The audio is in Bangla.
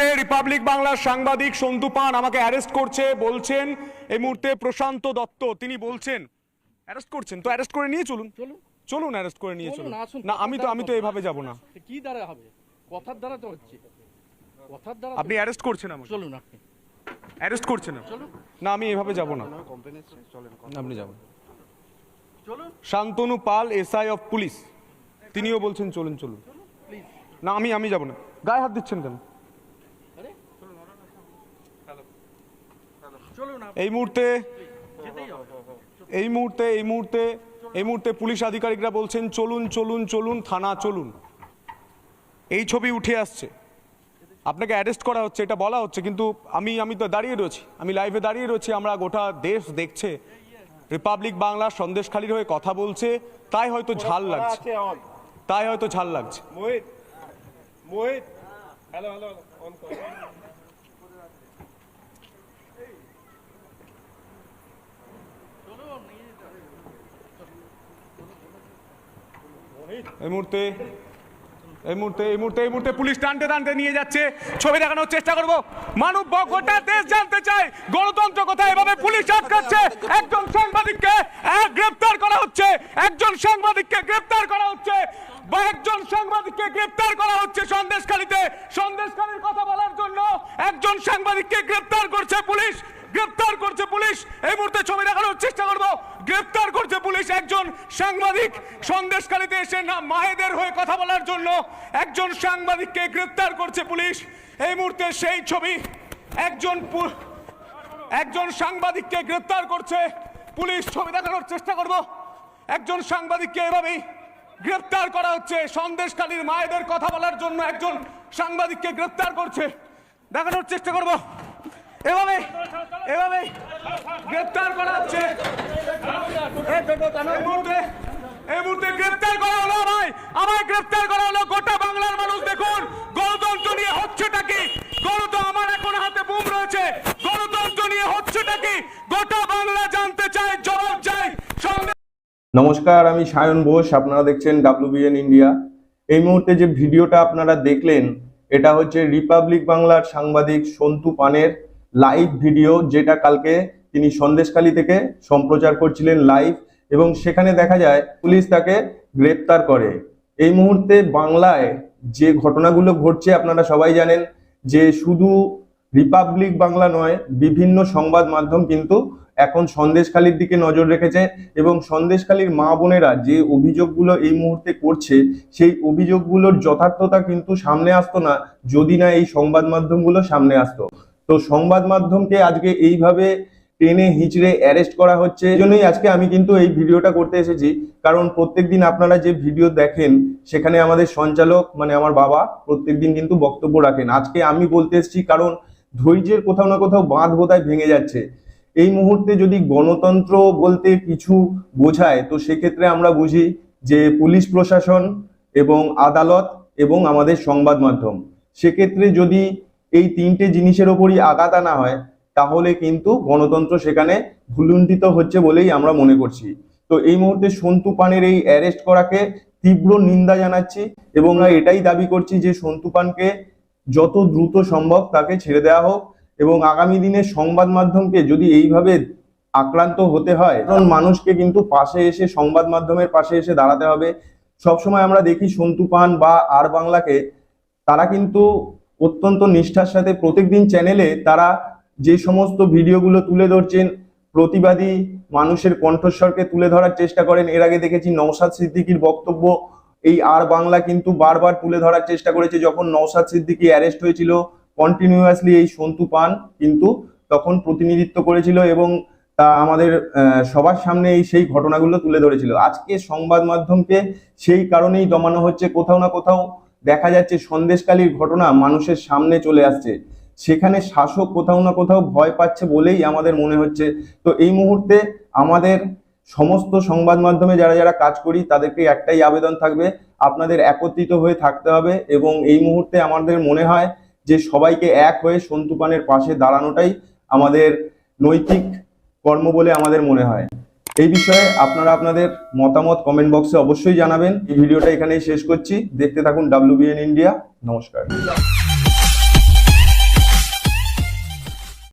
মুহূর্তে রিপাবলিক বাংলার সাংবাদিক সন্তু পান আমাকে অ্যারেস্ট করছে বলছেন এই মুহূর্তে প্রশান্ত দত্ত। তিনি বলছেন অ্যারেস্ট করছেন? তো অ্যারেস্ট করে নিয়ে চলুন। চলুন। চলুন অ্যারেস্ট করে নিয়ে চলুন, না আমি তো আমি তো এভাবে যাব না। কি দ্বারা হবে? কথার দ্বারা তো হচ্ছে। কথার দ্বারা আপনি অ্যারেস্ট করছেন আমাকে। চলুন আপনি। অ্যারেস্ট করছেন? চলুন। না আমি এভাবে যাব না। আপনি যাবেন। চলুন। Santanu Pal SI of police তিনিও বলছেন চলুন চলুন। প্লিজ না আমি আমি যাব না। গায়ে হাত দিচ্ছেন কেন আরে চলুন আপনি এই মুহূর্তে এই মুহূর্তে এই মুহূর্তে এই মুহূর্তে পুলিশ আধিকারিকরা বলছেন চলুন চলুন চলুন থানা চলুন। এই ছবি উঠে আসছে। আপনাকে অ্যারেস্ট করা হচ্ছে এটা বলা হচ্ছে কিন্তু আমি আমি তো দাঁড়িয়ে রয়েছি। আমি লাইভে দাঁড়িয়ে রয়েছি আমরা গোটা দেশ দেখছে। রিপাবলিক বাংলা সন্দেশখালির হয়ে কথা বলছে তাই হয়তো ঝাল লাগছে। তাই হয়তো ঝাল লাগছে। Mohit Mohit hello hello on কর চলুন নিয়ে যেতে হবে। এই মুহূর্তে এই মুহূর্তে এই মুহূর্তে এই মুহূর্তে পুলিশ টানতে টানতে নিয়ে যাচ্ছে। ছবি দেখানোর চেষ্টা করব। মানব গোটা দেশ জানতে চায়, গণতন্ত্র কোথায়? এভাবে পুলিশ আটকাচ্ছে। একজন সাংবাদিককে গ্রেপ্তার করা হচ্ছে। একজন সাংবাদিককে গ্রেপ্তার করা হচ্ছে। বা একজন সাংবাদিককে গ্রেপ্তার করা হচ্ছে সন্দেশখালীতে। সন্দেশখালীর কথা বলার জন্য একজন সাংবাদিককে গ্রেপ্তার করছে পুলিশ। গ্রেপ্তার করছে পুলিশ। এই মুহূর্তে ছবি দেখানোর চেষ্টা করব। গ্রেপ্তার করছে পুলিশ একজন সাংবাদিক। সন্দেশকারীতে এসে না মায়েদের হয়ে কথা বলার জন্য একজন সাংবাদিককে গ্রেপ্তার করছে পুলিশ। এই মুহূর্তে সেই ছবি একজন একজন সাংবাদিককে গ্রেপ্তার করছে। পুলিশ ছবি দেখানোর চেষ্টা করব। একজন সাংবাদিককে এভাবেই গ্রেপ্তার করা হচ্ছে। সন্দেশকালীর মায়েদের কথা বলার জন্য একজন সাংবাদিককে গ্রেপ্তার করছে। দেখানোর চেষ্টা করব। এভাবে এভাবে গ্রেপ্তার করা হচ্ছে। এই মুহূর্তে এই মুহূর্তে গ্রেপ্তার করা হলো আমায়। আমায় গ্রেপ্তার করা হলো গোটা বাংলার মানুষ। দেখুন গণতন্ত্র নিয়ে হচ্ছেটা কি? গণতন্ত্র আমার এখন হাতে বুম রয়েছে। গণতন্ত্র নিয়ে হচ্ছেটা কি? গোটা বাংলা জানতে চায় জবাব চাই নমস্কার আমি সায়ন বোস। আপনারা দেখছেন ডাব্লিউবিএন ইন্ডিয়া। এই মুহূর্তে যে ভিডিওটা আপনারা দেখলেন এটা হচ্ছে রিপাবলিক বাংলার সাংবাদিক সন্তু পানের। লাইভ ভিডিও যেটা কালকে তিনি সন্দেশখালী থেকে সম্প্রচার করছিলেন লাইভ এবং সেখানে দেখা যায় পুলিশ তাকে গ্রেপ্তার করে। এই মুহূর্তে বাংলায় যে ঘটনাগুলো ঘটছে আপনারা সবাই জানেন যে শুধু রিপাবলিক বাংলা নয়, বিভিন্ন সংবাদ মাধ্যম কিন্তু এখন সন্দেশখালির দিকে নজর রেখেছে এবং সন্দেশখালির মা বোনেরা যে অভিযোগগুলো এই মুহূর্তে করছে, সেই অভিযোগগুলোর যথার্থতা কিন্তু সামনে আসতো না, যদি না এই সংবাদ মাধ্যমগুলো সামনে আসতো। তো সংবাদ মাধ্যমকে আজকে এইভাবে টেনে হিচড়ে অ্যারেস্ট করা হচ্ছে এই জন্যই আজকে আমি কিন্তু এই ভিডিওটা করতে এসেছি। কারণ প্রত্যেকদিন আপনারা যে ভিডিও দেখেন, সেখানে আমাদের সঞ্চালক মানে আমার বাবা, প্রত্যেকদিন কিন্তু বক্তব্য রাখেন। আজকে আমি বলতে এসেছি, কারণ ধৈর্যের কোথাও না কোথাও বাঁধ বোধহয় ভেঙে যাচ্ছে। এই মুহূর্তে যদি গণতন্ত্র বলতে কিছু বোঝায়, তো সেক্ষেত্রে আমরা বুঝি যে পুলিশ প্রশাসন এবং আদালত এবং আমাদের সংবাদ মাধ্যম। সেক্ষেত্রে যদি এই তিনটে জিনিসের ওপরই আঘাত আনা হয়, তাহলে কিন্তু গণতন্ত্র সেখানে ভুলুণ্ঠিত হচ্ছে বলেই আমরা মনে করছি। তো এই মুহূর্তে সন্তু পানের এই অ্যারেস্ট করাকে তীব্র নিন্দা জানাচ্ছি এবং এটাই দাবি করছি যে সন্তু পানকে যত দ্রুত সম্ভব তাকে ছেড়ে দেওয়া হোক এবং আগামী দিনে সংবাদ মাধ্যমকে যদি এইভাবে আক্রান্ত হতে হয় কারণ মানুষকে কিন্তু পাশে এসে সংবাদ মাধ্যমের পাশে এসে দাঁড়াতে হবে। সবসময় আমরা দেখি সন্তু পান বা আর বাংলাকে, তারা কিন্তু অত্যন্ত নিষ্ঠার সাথে প্রত্যেকদিন চ্যানেলে তারা যে সমস্ত ভিডিওগুলো তুলে ধরছেন, প্রতিবাদী মানুষের কণ্ঠস্বরকে তুলে ধরার চেষ্টা করেন। এর আগে দেখেছি নওশাদ সিদ্দিকির বক্তব্য, এই আর বাংলা কিন্তু বারবার তুলে ধরার চেষ্টা করেছে যখন নওশাদ সিদ্দিকি অ্যারেস্ট হয়েছিল কন্টিনিউয়াসলি এই সন্তু পান কিন্তু তখন প্রতিনিধিত্ব করেছিল এবং তা আমাদের সবার সামনে এই সেই ঘটনাগুলো তুলে ধরেছিল। আজকে সংবাদ মাধ্যমকে সেই কারণেই দমানো হচ্ছে, কোথাও না কোথাও দেখা যাচ্ছে সন্দেশকালীর ঘটনা মানুষের সামনে চলে আসছে। সেখানে শাসক কোথাও না কোথাও ভয় পাচ্ছে বলেই আমাদের মনে হচ্ছে। তো এই মুহূর্তে আমাদের সমস্ত সংবাদ মাধ্যমে যারা যারা কাজ করি, তাদেরকে একটাই আবেদন থাকবে, আপনাদের একত্রিত হয়ে থাকতে হবে এবং এই মুহূর্তে আমাদের মনে হয় যে সবাইকে এক হয়ে সন্তুপানের পাশে দাঁড়ানোটাই আমাদের নৈতিক কর্ম বলে আমাদের মনে হয়। এই বিষয়ে আপনারা আপনাদের মতামত কমেন্ট বক্সে অবশ্যই জানাবেন। এই ভিডিওটা এখানেই শেষ করছি। দেখতে থাকুন ডাব্লিউবিএন ইন্ডিয়া নমস্কার।